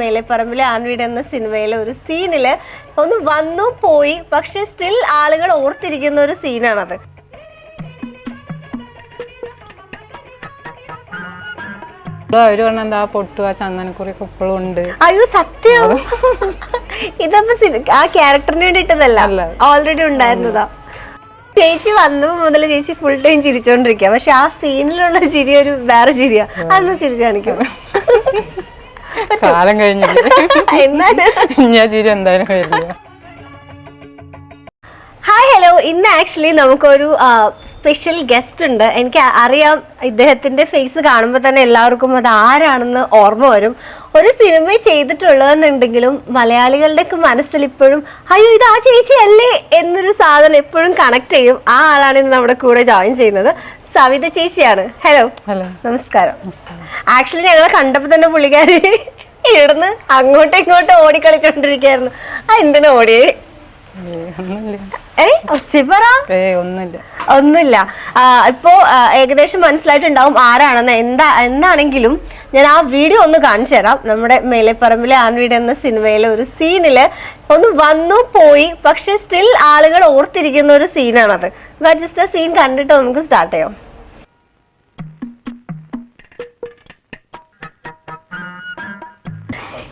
മേലെപ്പറമ്പിലെ ആൺവീട് എന്ന സിനിമയിലെ ഒരു സീനിൽ ഒന്ന് വന്നു പോയി പക്ഷെ സ്റ്റിൽ ആളുകൾ ഓർത്തിരിക്കുന്ന ഒരു സീനാണത്. അവർ പറഞ്ഞ എന്താ പൊട്ടു ആ ചന്ദനക്കുറി ഇപ്പോഴും ഉണ്ട്. അയ്യോ സത്യം. ഇതപ്പോ ആ ക്യാരക്ടറിന് വേണ്ടിട്ടതല്ല ഓൾറെഡി ഉണ്ടായിരുന്നതാ. ചേച്ചി വന്നു മുതൽ ചേച്ചി ഫുൾ ടൈം ചിരിച്ചോണ്ടിരിക്കുക പക്ഷെ ആ സീനിലുള്ള ചിരി ഒരു വേറെ ചിരിയാ. അതൊന്നും ചിരിച്ചു കാണിക്കും. കാലം കഴിഞ്ഞില്ലേ ഞാൻ ചിരി എന്തായാലും വരില്ല. ഹായ് ഹലോ ഇന്ന് ആക്ച്വലി നമുക്കൊരു സ്പെഷ്യൽ ഗസ്റ്റ് ഉണ്ട്. എനിക്ക് അറിയാം ഇദ്ദേഹത്തിന്റെ ഫേസ് കാണുമ്പോൾ തന്നെ എല്ലാവർക്കും അത് ആരാണെന്ന് ഓർമ്മ വരും. ഒരു സിനിമ ചെയ്തിട്ടുള്ളതെന്നുണ്ടെങ്കിലും മലയാളികളുടെയൊക്കെ മനസ്സിൽ ഇപ്പോഴും അയ്യോ ഇത് ആ ചേച്ചി അല്ലേ എന്നൊരു സാധനം എപ്പോഴും കണക്ട് ചെയ്യും. ആ ആളാണ് ഇന്ന് നമ്മുടെ കൂടെ ജോയിൻ ചെയ്യുന്നത്. സവിത ചേച്ചിയാണ്. ഹലോ ഹലോ നമസ്കാരം. നമസ്കാരം. ആക്ച്വലി ഞങ്ങളെ കണ്ടപ്പോൾ തന്നെ പുള്ളിക്കാരി ഇവിടുന്ന് അങ്ങോട്ടും ഇങ്ങോട്ടും ഓടിക്കളിച്ചോണ്ടിരിക്കായിരുന്നു. ആ എന്തിനാ ഓടിയേ? ഒന്നുമില്ല. ഇപ്പോ ഏകദേശം മനസ്സിലായിട്ടുണ്ടാവും ആരാണെന്ന്. എന്താ എന്താണെങ്കിലും ഞാൻ ആ വീഡിയോ ഒന്ന് കാണിച്ചു തരാം. നമ്മുടെ മേലെപ്പറമ്പിലെ ആൺവീട് എന്ന സിനിമയിലെ ഒരു സീനിൽ ഒന്ന് വന്നു പോയി. പക്ഷെ സ്റ്റിൽ ആളുകൾ ഓർത്തിരിക്കുന്ന ഒരു സീനാണത്. ജസ്റ്റ് ആ സീൻ കണ്ടിട്ട് നമുക്ക് സ്റ്റാർട്ട് ചെയ്യാം.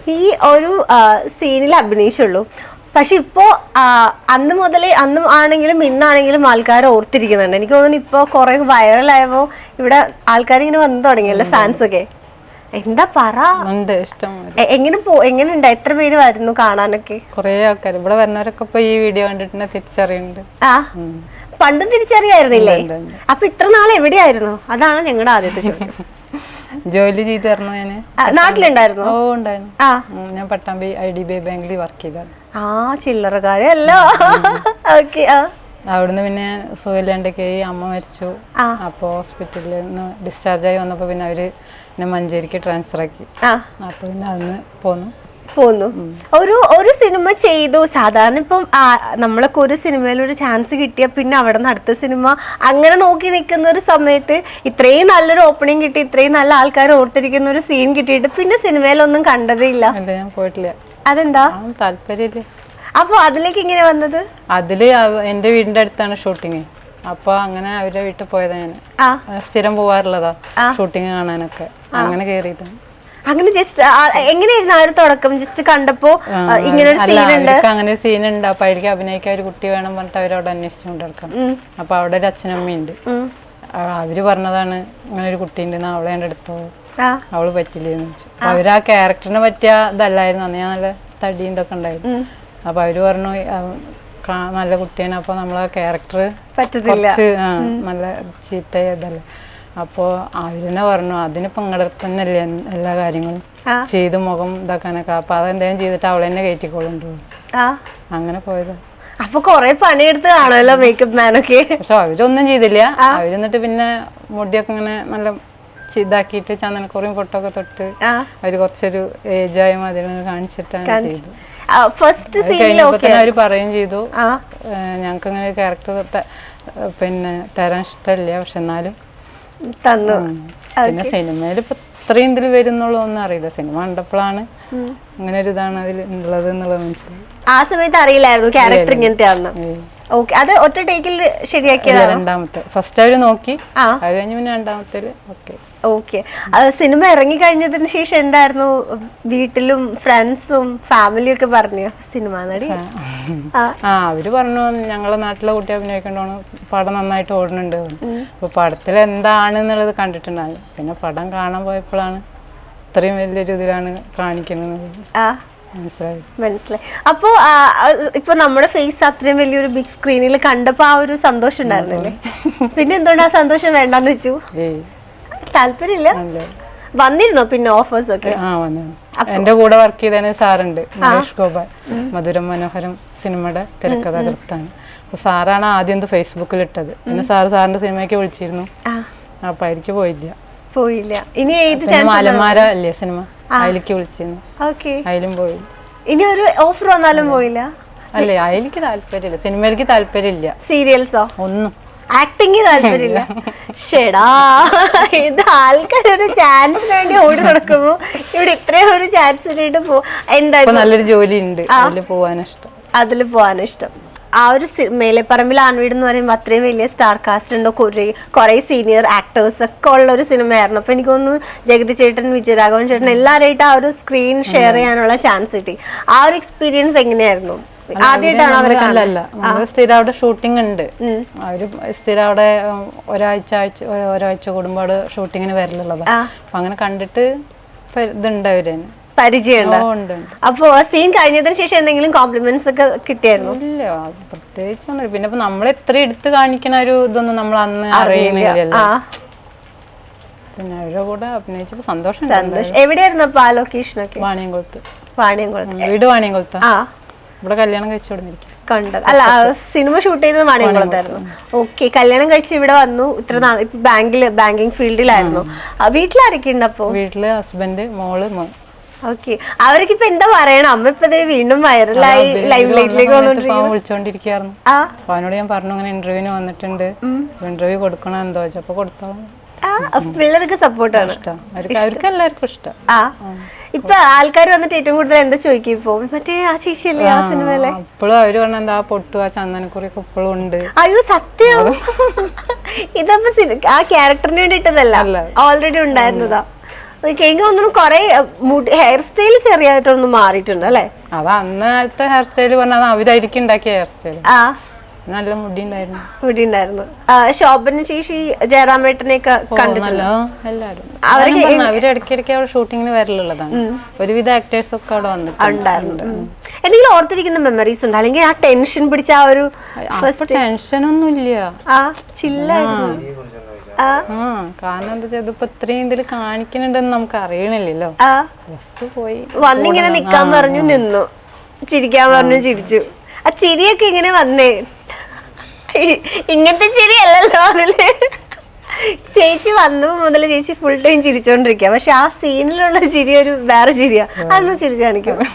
ഈ ഒരു സീനിൽ അഭിനയിച്ചുള്ളൂ. പക്ഷെ ഇപ്പോ ആ, അന്ന് മുതലേ അന്ന് ആണെങ്കിലും ഇന്നാണെങ്കിലും ആൾക്കാർ ഓർത്തിരിക്കുന്നുണ്ട്. എനിക്ക് തോന്നുന്നു ഇപ്പോ കുറെ വൈറലായപ്പോ ഇവിടെ ആൾക്കാർ ഇങ്ങനെ വന്നു തുടങ്ങിയല്ലോ ഫാൻസ് ഒക്കെ എന്താ പറ? എങ്ങനെ പോ എങ്ങനെ ഉണ്ട് എത്ര പേര് വരുന്നു കാണാനൊക്കെ? കുറേ ആൾക്കാർ ഇവിടെ വരുന്നവരൊക്കെ ഇപ്പൊ ഈ വീഡിയോ കണ്ടിട്ട് തിരിച്ചറിയുന്നുണ്ട്. ആ? പണ്ടും തിരിച്ചറിയായിരുന്നില്ലേ. അപ്പൊ ഇത്ര നാൾ എവിടെയായിരുന്നു? അതാണ് ഞങ്ങളുടെ ആദ്യത്തെ ചോദ്യം. ജോലി ചെയ്തായിരുന്നു ഞാൻ? നാട്ടിലുണ്ടായിരുന്നു? ഓ ഉണ്ടായിരുന്നു. ഞാൻ Pattambi I D B I ബാങ്കിൽ വർക്ക് ചെയ്തത്. ആ ചില്ലറക്കാരല്ലോ. ഓക്കെ ആ. അവിടുന്ന് പിന്നെ സുഖമില്ലാണ്ടൊക്കെ ആയി അമ്മ മരിച്ചു. അപ്പോൾ ഹോസ്പിറ്റലിൽ നിന്ന് ഡിസ്ചാർജ് ആയി വന്നപ്പോൾ പിന്നെ അവർ എന്നെ മഞ്ചേരിക്ക് ട്രാൻസ്ഫർ ആക്കി. അപ്പോൾ പിന്നെ അന്ന് പോന്നു. പോന്നു. ഒരു ഒരു സിനിമ ചെയ്തു. സാധാരണ ഇപ്പം നമ്മളൊക്കെ ഒരു സിനിമയിൽ ഒരു ചാൻസ് കിട്ടിയ പിന്നെ അവിടെ നിന്ന് അടുത്ത സിനിമ അങ്ങനെ നോക്കി നിൽക്കുന്ന ഒരു സമയത്ത് ഇത്രയും നല്ലൊരു ഓപ്പണിംഗ് കിട്ടി ഇത്രയും നല്ല ആൾക്കാർ ഓർത്തിരിക്കുന്ന ഒരു സീൻ കിട്ടിയിട്ട് പിന്നെ സിനിമയിലൊന്നും കണ്ടതേ ഇല്ല അല്ല ഞാൻ പോയിട്ടില്ല. അതെന്താ? താല്പര്യമില്ല. അപ്പൊ അതിലേക്ക് ഇങ്ങനെ വന്നത്? അതിൽ എന്റെ വീടിന്റെ അടുത്താണ് ഷൂട്ടിങ് അപ്പൊ അങ്ങനെ അവരുടെ വീട്ടിൽ പോയതാ ഞാൻ. സ്ഥിരം പോവാറുള്ളതാ ഷൂട്ടിങ് കാണാനൊക്കെ. അങ്ങനെ കയറിയതാണ് അങ്ങനെ ജസ്റ്റ് എങ്ങനെയായിരുന്നു ആ ഒരു തുടക്കം? ജസ്റ്റ് കണ്ടപ്പോ ഇങ്ങനെ ഒരു സീൻ ഉണ്ട്. അങ്ങനെ ഒരു സീൻ ഉണ്ട്. അപ്പൊ അവർക്ക് അഭിനയിക്കാൻ ഒരു കുട്ടി വേണം പറഞ്ഞിട്ട് അവരവിടെ അന്വേഷിച്ചുകൊണ്ട് നടക്കണം അപ്പൊ അവിടെ ഒരു അച്ഛനമ്മയുണ്ട്. അവർ പറഞ്ഞതാണ് അങ്ങനെ ഒരു കുട്ടി ഉണ്ട് അവളെ എന്റെ അടുത്തോ അവൾ പറ്റില്ലെന്ന് വെച്ചു അവർ ആ ക്യാരക്ടറിനെ പറ്റിയ ഇതല്ലായിരുന്നു. അന്ന് ഞാൻ നല്ല തടിയും ഇതൊക്കെ ഉണ്ടായിരുന്നു. അപ്പൊ അവർ പറഞ്ഞു നല്ല കുട്ടിയാണ്. അപ്പൊ നമ്മളെ ക്യാരക്ടർ പറ്റത്തില്ല. നല്ല ചീത്ത ഇതല്ലേ? അപ്പോൾ അവരെന്നെ പറഞ്ഞു അതിനിപ്പോൾ ഇങ്ങടെ തന്നെ അല്ലേ എല്ലാ കാര്യങ്ങളും. ചെയ്ത് മുഖം ഇതാക്കാനൊക്കെ. അപ്പൊ അതെന്തെങ്കിലും ചെയ്തിട്ട് അവളെ തന്നെ കയറ്റിക്കോളുണ്ടോ? അങ്ങനെ പോയത്. അപ്പൊ കൊറേ പണിയെടുത്ത് കാണുമല്ലോ മേക്കപ്പ് മാനൊക്കെ പക്ഷെ അവരൊന്നും ചെയ്തില്ല. അവരെന്നിട്ട് പിന്നെ മുടിയൊക്കെ ഇങ്ങനെ നല്ല ഇതാക്കിയിട്ട് ചന്ദനക്കുറിയും ഒക്കെ തൊട്ട് അവർ കുറച്ചൊരു ഏജായ മാതിരി കാണിച്ചിട്ടാണ് ചെയ്തു ഫസ്റ്റ് അവർ പറയും ചെയ്തു. ഞങ്ങൾക്ക് ഇങ്ങനെ ക്യാരക്ടർ പിന്നെ തരാൻ ഇഷ്ടമില്ല. പക്ഷെ എന്നാലും തന്നു. പിന്നെ സിനിമയിൽ ഇപ്പൊ ഇത്രയും ഇതിൽ വരുന്നുള്ളൂ ഒന്നും അറിയില്ല. സിനിമ കണ്ടപ്പോഴാണ് അങ്ങനെ ഒരു ഇതാണ് അതിൽ ഉള്ളത് എന്നുള്ളത് മനസ്സിലായി. ആ സമയത്ത് അറിയില്ലായിരുന്നു ക്യാരക്ടർ ഇങ്ങനത്തെ. ഓക്കെ. അത് ഒറ്റ ടേക്കിൽ ശരിയാക്കിയതാണ്? രണ്ടാമത്തെ. ഫസ്റ്റ് അവർ നോക്കി. ആ. അത് കഴിഞ്ഞ് പിന്നെ രണ്ടാമത്തെ ഓക്കെ. ഓക്കെ. സിനിമ ഇറങ്ങി കഴിഞ്ഞതിന് ശേഷം എന്തായിരുന്നു? വീട്ടിലും ഫ്രണ്ട്സും ഫാമിലിയും ഒക്കെ പറഞ്ഞു സിനിമ നടി? ആ. അവർ പറഞ്ഞു ഞങ്ങളെ നാട്ടിലെ കുട്ടി അഭിനയിക്കണ്ടോണ് പടം നന്നായിട്ട് ഓടുന്നുണ്ട്. അപ്പൊ പടത്തിൽ എന്താണ് എന്നുള്ളത് കണ്ടിട്ടുണ്ടായി. പിന്നെ പടം കാണാൻ പോയപ്പോഴാണ് ഇത്രയും വലിയൊരു ഇതിലാണ് കാണിക്കുന്നത്. ആ. മനസ്സിലായി. അപ്പോ ഇപ്പൊ നമ്മുടെ ഫേസ് അത്രയും വലിയൊരു ബിഗ് സ്ക്രീനിൽ കണ്ടപ്പോ ആ ഒരു സന്തോഷം ഉണ്ടായിരുന്നില്ലേ? പിന്നെ എന്തുകൊണ്ട് ആ സന്തോഷം വേണ്ടെന്ന് വെച്ചു? താല്പര്യമില്ല. വന്നിരുന്നോ പിന്നെ ഓഫേഴ്സ് ഒക്കെ? എന്റെ കൂടെ വർക്ക് ചെയ്തതിന് സാറുണ്ട് മഹേഷ് ഗോപാൽ. മധുരം മനോഹരം സിനിമയുടെ തിരക്കഥാകൃത്താണ്. അപ്പൊ സാറാണ് ആദ്യം ഫേസ്ബുക്കിൽ ഇട്ടത്. പിന്നെ സാറ് സാറിന്റെ സിനിമയ്ക്ക് വിളിച്ചിരുന്നു. അപ്പൊ എനിക്ക് പോയില്ല. പോയില്ല. ഇനി മലമാര അല്ലേ സിനിമ? അതിലേക്ക് വിളിച്ചിരുന്നു. അയലും അതിലും പോയി. ഇനി ഒരു ഓഫർ വന്നാലും പോയില്ല? അല്ലേ അതിലേക്ക് താല്പര്യമില്ല. സിനിമയിലേക്ക് താല്പര്യമില്ല. സീരിയൽസോ ഒന്നും. ആക്ടിങ് താല്പര്യമില്ല. ഷെടാ ഇത് ആൾക്കാരൊരു ചാൻസിന് വേണ്ടി ഓടി നടക്കുമ്പോ ഇവിടെ ഇത്രയും ഒരു ചാൻസിനായിട്ട് പോ എന്താ നല്ലൊരു ജോലി ഉണ്ട്. അതിൽ പോവാൻ ഇഷ്ടം. അതിൽ പോകാൻ ഇഷ്ടം. ആ ഒരു മേലെപ്പറമ്പിൽ ആൺവീട് എന്ന് പറയുമ്പോൾ അത്രയും വലിയ സ്റ്റാർ കാസ്റ്റ് ഉണ്ടോ? കുറേ കുറേ സീനിയർ ആക്ടേഴ്സ് ഒക്കെ ഉള്ള ഒരു സിനിമയായിരുന്നു. അപ്പൊ എനിക്ക് തോന്നുന്നു ജഗതി ചേട്ടൻ വിജയരാഘവൻ ചേട്ടൻ എല്ലാവരായിട്ട് ആ ഒരു സ്ക്രീൻ ഷെയർ ചെയ്യാനുള്ള ചാൻസ് കിട്ടി. ആ ഒരു എക്സ്പീരിയൻസ് എങ്ങനെയായിരുന്നു? സ്ഥിരം അവിടെ ഷൂട്ടിംഗ് ഉണ്ട്. അവർ സ്ഥിരം അവിടെ ഒരാഴ്ച ആഴ്ച ഒരാഴ്ച കൂടുമ്പോൾ ഷൂട്ടിങ്ങിന് വരലുള്ളതാ. അപ്പൊ അങ്ങനെ കണ്ടിട്ട് ഇതുണ്ട് അവർ. പരിചയമുണ്ട്. അപ്പോ സീൻ കഴിഞ്ഞതിന് ശേഷം എന്തെങ്കിലും കോംപ്ലിമെന്റ്സ് ഒക്കെ കിട്ടിയായിരുന്നു? ഇല്ല പ്രത്യേകിച്ച് പിന്നെ ഇപ്പൊ നമ്മൾ എത്ര എടുത്ത് കാണിക്കണ ഒരു ഇതൊന്നും നമ്മൾ അന്ന് അറിയുന്നില്ലല്ലോ. പിന്നെ അവരുടെ കൂടെ അഭിനയിച്ചപ്പോ സന്തോഷം. എവിടെയായിരുന്നു അപ്പൊ ആ ലൊക്കേഷൻ ഒക്കെ വാണിയംകുളത്ത്. വാണിയംകുളത്ത് വീട് വാണിയംകുളത്ത്. ആ. ഇവിടെ കല്യാണം കഴിച്ചു കൊടുത്തിരിക്കും കണ്ടത്. അല്ല സിനിമ ഷൂട്ട് ചെയ്തത് വാണിയംകുളത്തായിരുന്നു. ഓക്കെ കല്യാണം കഴിച്ച് ഇവിടെ വന്നു. ഇത്ര നാൾ ഇപ്പൊ ബാങ്കിൽ ബാങ്കിങ് ഫീൽഡിലായിരുന്നു. വീട്ടിലാരൊക്കെ ഉണ്ട് അപ്പോ? വീട്ടിൽ ഹസ്ബൻഡ് മോൾ മോൻ. ഓക്കെ അവർക്ക് ഇപ്പൊ എന്താ പറയണം? അമ്മ ഇപ്പൊ വീണ്ടും വൈറലായി ലൈവ് ലൈറ്റിലേക്ക് അപ്പൊ അവനോട് ഞാൻ പറഞ്ഞു അങ്ങനെ ഇന്റർവ്യൂവിന് വന്നിട്ടുണ്ട്. ഇന്റർവ്യൂ കൊടുക്കണം എന്തോ? വെച്ചപ്പോ കൊടുത്തോളാം. പിള്ളേർക്ക് സപ്പോർട്ടാണ് അവർക്ക് എല്ലാവർക്കും ഇഷ്ടം. ആ. ഇപ്പൊ ആൾക്കാർ വന്നിട്ട് ഏറ്റവും കൂടുതൽ എന്താ ചോദിക്കും ഇപ്പൊ? മറ്റേ ആ ചേച്ചിയല്ലേ ആ സിനിമയിലെ? അവർ പറഞ്ഞ എന്താ പൊട്ടു ആ ഇപ്പോഴും ഉണ്ട്. അയ്യോ സത്യം? ഇതപ്പോ ആ ക്യാരക്ടറിന് വേണ്ടിട്ടതല്ല അല്ല. ഓൾറെഡി ഉണ്ടായിരുന്നതാ. എനിക്ക് തോന്നുന്നു കൊറേ ഹെയർ സ്റ്റൈൽ ചെറിയായിട്ടൊന്ന് മാറിയിട്ടുണ്ട് അല്ലേ? അത് അന്നത്തെ ഹെയർ സ്റ്റൈൽ പറഞ്ഞാൽ അവരായിരിക്കും ഉണ്ടാക്കിയ ഹെയർ സ്റ്റൈൽ ആ. നല്ല മുടി ഉണ്ടായിരുന്നു മുടി ഉണ്ടായിരുന്നു ശോഭന ചേച്ചി ജയറാമേട്ടനെ കണ്ടിട്ടുണ്ട്? നല്ല എല്ലാരും അവർ ഇടയ്ക്കിടയ്ക്ക് അവിടെ ഷൂട്ടിങ്ങിന് വരലുള്ളതാണ്. ഒരുവിധ ആക്ടേഴ്സ് ഒക്കെ അവിടെ വന്നിട്ടുണ്ട്. എന്തെങ്കിലും ഓർത്തിരിക്കുന്ന മെമ്മറീസ് ഉണ്ട്? അല്ലെങ്കിൽ ആ ടെൻഷൻ പിടിച്ച ആ ഒരു ടെൻഷൻ ഒന്നും ഇല്ല ആ ചില്ലായിരുന്നു കാരണം എന്താ വെച്ചാൽ ഇതിപ്പോ ഇത്രയും ഇതിൽ കാണിക്കണുണ്ടെന്ന് നമുക്ക് അറിയണില്ലല്ലോ. ജസ്റ്റ് പോയി. വന്നിങ്ങനെ നിക്കാൻ പറഞ്ഞു നിന്നു. ചിരിക്കാൻ പറഞ്ഞു ചിരിച്ചു. ആ ചിരിയൊക്കെ ഇങ്ങനെ വന്നേ. ഇങ്ങനത്തെ ചിരിയല്ലല്ലോ അതിൽ. ചേച്ചി വന്നു മുതൽ ചേച്ചി ഫുൾ ടൈം ചിരിച്ചോണ്ടിരിക്കുക പക്ഷെ ആ സീനിലുള്ള ചിരി ഒരു വേറെ ചിരിയാ. അതൊന്ന് ചിരിച്ചു കാണിക്കും.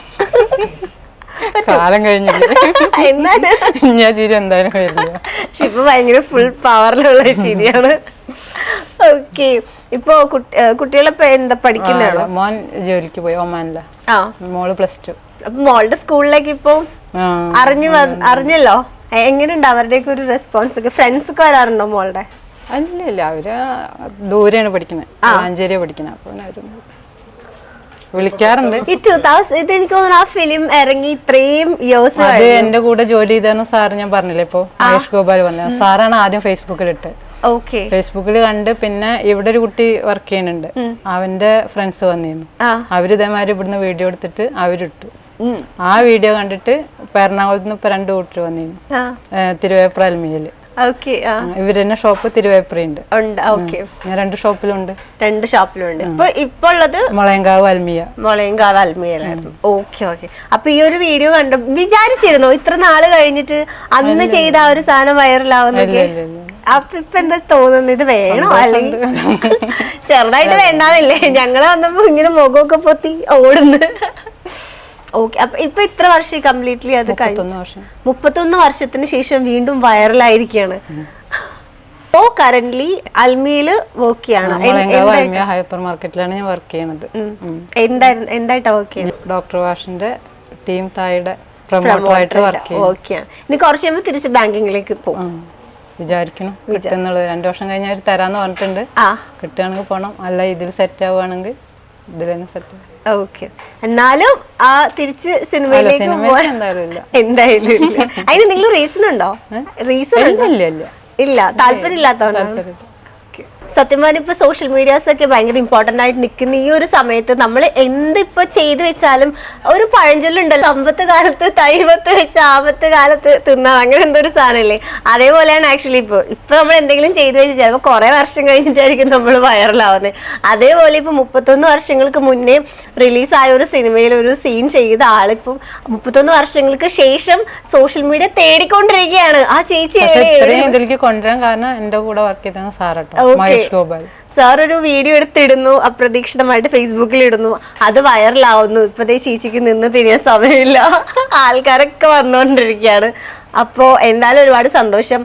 കാലം കഴിഞ്ഞില്ല? ചിരി എന്തായാലും പക്ഷെ ഇപ്പൊ ഭയങ്കര ഫുൾ പവറിലുള്ള ചിരിയാണ്. ഓക്കെ ഇപ്പോ കുട്ടികളെ എന്താ പഠിക്കുന്നതാണോ മോൻ ജോലിക്ക് പോയി ഒമാനില. മോൾ പ്ലസ് ടു. മോളുടെ സ്കൂളിലേക്ക് ഇപ്പൊ അറിഞ്ഞു അറിഞ്ഞല്ലോ? എങ്ങനെയുണ്ട് അവരുടെയൊക്കെ ഒരു റെസ്പോൺസ് ഒക്കെ? ഫ്രണ്ട്സ് ഒക്കെ വരാറുണ്ടോ മോളുടെ? അല്ല ഇല്ല അവർ ദൂരെയാണ് പഠിക്കുന്നത് വളാഞ്ചേരിയാ പഠിക്കുന്നത് അപ്പൊ അവർ വിളിക്കാറുണ്ട്. ഈ ടൂ തൗസൻഡ് എനിക്ക് തോന്നുന്നു ആ ഫിലിം ഇറങ്ങി ഇത്രയും ഇയേഴ്സ് അത് എന്റെ കൂടെ ജോലി ചെയ്തായിരുന്നു സാറ് ഞാൻ പറഞ്ഞില്ലേ ഇപ്പൊ? മഹേഷ് ഗോപാൽ പറഞ്ഞു സാറാണ് ആദ്യം ഫേസ്ബുക്കിൽ ഇട്ട് ഫേസ്ബുക്കിൽ കണ്ട് പിന്നെ ഇവിടെ ഒരു കുട്ടി വർക്ക് ചെയ്യുന്നുണ്ട്. അവന്റെ ഫ്രണ്ട്സ് വന്നിരുന്നു. അവർ ഇതേമാതിരി ഇവിടുന്ന് വീഡിയോ എടുത്തിട്ട് അവരിട്ടു. ആ വീഡിയോ കണ്ടിട്ട് എറണാകുളത്ത് നിന്ന് ഇപ്പൊ രണ്ട് കൂട്ടർ വന്നിരുന്നു. തിരുവേപ്ര അൽമിയിൽ. ഇവരെന്നെ ഷോപ്പ് തിരുവേപ്രയുണ്ട്. ഉണ്ട്. ഓക്കെ ഞാൻ രണ്ട് ഷോപ്പിലുണ്ട് രണ്ട് ഷോപ്പിലുണ്ട് ഇപ്പൊ ഇപ്പൊ ഉള്ളത് മുളയങ്കാവ് അൽമിയ. മുളയങ്കാവ് അൽമിയലായിരുന്നു. ഓക്കെ ഓക്കെ അപ്പൊ ഈ ഒരു വീഡിയോ കണ്ടു വിചാരിച്ചിരുന്നു ഇത്ര നാൾ കഴിഞ്ഞിട്ട് അന്ന് ചെയ്ത ആ ഒരു സാധനം വൈറലാവുന്നൊക്കെ ഇല്ല, അപ്പൊ ഇപ്പൊ എന്താ തോന്നുന്നു ഇത് വേണോ? അല്ലെങ്കിൽ ചെറുതായിട്ട് വേണ്ടാന്നല്ലേ? ഞങ്ങൾ വന്നപ്പോ ഇങ്ങനെ മുഖമൊക്കെ പൊത്തി ഓടുന്നു. ഓക്കെ അപ്പൊ ഇപ്പൊ ഇത്ര വർഷം കംപ്ലീറ്റ്ലി അത് കഴിഞ്ഞു മുപ്പത്തൊന്ന് വർഷത്തിന് ശേഷം വീണ്ടും വൈറലായിരിക്കാണ്. ഓ കറന്റ് അൽമിയിൽ വർക്ക് ചെയ്യാണ്. ഹൈപ്പർ മാർക്കറ്റിലാണ് ഞാൻ വർക്ക് ചെയ്യണത്. എന്തായിരുന്നു? എന്തായിട്ടാ വർക്ക് ചെയ്യുന്നത് ഡോക്ടർ വാഷിന്റെ ടീം തായുടെ പ്രൊമോട്ടറായിട്ട് വർക്ക് ചെയ്യും ഇനി കുറച്ച് കഴിയുമ്പോൾ തിരിച്ച് ബാങ്കിങ്ങിലേക്ക് പോകും. വിചാരിക്കണം. കിട്ടുന്നുള്ളത് രണ്ടു വർഷം കഴിഞ്ഞാൽ അവർ തരാന്ന് പറഞ്ഞിട്ടുണ്ട്. കിട്ടുകയാണെങ്കിൽ പോണം. അല്ല ഇതിൽ സെറ്റ് ആവുകയാണെങ്കിൽ ഇതിൽ തന്നെ സെറ്റ് ഓക്കെ എന്നാലും ആ തിരിച്ച് സിനിമയിലേക്ക് എന്തായാലും അതിന് എന്തെങ്കിലും റീസൺ ഉണ്ടോ? റീസൺ ഇല്ല താല്പര്യം താല്പര്യം സത്യം പറഞ്ഞാൽ ഇപ്പൊ സോഷ്യൽ മീഡിയാസ് ഒക്കെ ഭയങ്കര ഇമ്പോർട്ടന്റ് ആയിട്ട് നിൽക്കുന്ന ഈ ഒരു സമയത്ത് നമ്മൾ എന്തിപ്പോ ചെയ്തു വെച്ചാലും ഒരു പഴഞ്ചൊല്ലുണ്ടല്ലോ സമ്പത്ത് കാലത്ത് തൈവത്ത് വെച്ച് ആപത്ത് കാലത്ത് തിന്നാം അങ്ങനെ എന്തോ ഒരു സാധനമല്ലേ അതേപോലെയാണ് ആക്ച്വലി ഇപ്പൊ. ഇപ്പൊ നമ്മൾ എന്തെങ്കിലും ചെയ്തു വെച്ച് ചിലപ്പോൾ കുറെ വർഷം കഴിഞ്ഞിട്ടായിരിക്കും നമ്മൾ വൈറലാവുന്നത് അതേപോലെ ഇപ്പൊ മുപ്പത്തൊന്ന് വർഷങ്ങൾക്ക് മുന്നേ റിലീസായ ഒരു സിനിമയിൽ ഒരു സീൻ ചെയ്ത ആളിപ്പം മുപ്പത്തൊന്ന് വർഷങ്ങൾക്ക് ശേഷം സോഷ്യൽ മീഡിയ തേടിക്കൊണ്ടിരിക്കുകയാണ്. ആ ചേച്ചി കൊണ്ടുവരാൻ കാരണം എന്റെ കൂടെ വർക്ക് ചെയ്ത സാറട്ടോ സാർ ഒരു വീഡിയോ എടുത്തിടുന്നു അപ്രതീക്ഷിതമായിട്ട് ഫേസ്ബുക്കിൽ ഇടുന്നു അത് വൈറലാവുന്നു ഇപ്പത്തെ ചേച്ചിക്ക് നിന്ന് തിരിയാൻ സമയമില്ല. ആൾക്കാരൊക്കെ വന്നുകൊണ്ടിരിക്കുകയാണ് അപ്പോ എന്തായാലും ഒരുപാട് സന്തോഷം.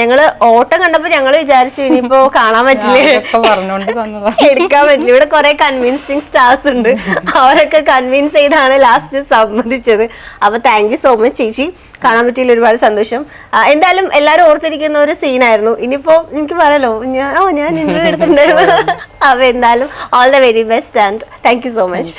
ഞങ്ങൾ ഓട്ടം കണ്ടപ്പോ ഞങ്ങൾ വിചാരിച്ചു ഇനിയിപ്പോ കാണാൻ പറ്റില്ല? എടുക്കാൻ പറ്റില്ല. ഇവിടെ കുറെ കൺവിൻസിങ് സ്റ്റാർസ് ഉണ്ട്. അവരൊക്കെ കൺവിൻസ് ചെയ്താണ് ലാസ്റ്റ് സമ്മതിച്ചത് അപ്പൊ താങ്ക് യു സോ മച്ച് ചേച്ചി. കാണാൻ പറ്റിയില്ല ഒരുപാട് സന്തോഷം. എന്തായാലും എല്ലാരും ഓർത്തിരിക്കുന്ന ഒരു സീനായിരുന്നു ഇനിയിപ്പോ എനിക്ക് പറയാലോ ഞാൻ ഓ ഞാൻ ഇന്റർവ്യൂ എടുത്തിട്ടുണ്ടായിരുന്നു. അപ്പൊ എന്തായാലും all the very best and thank you so much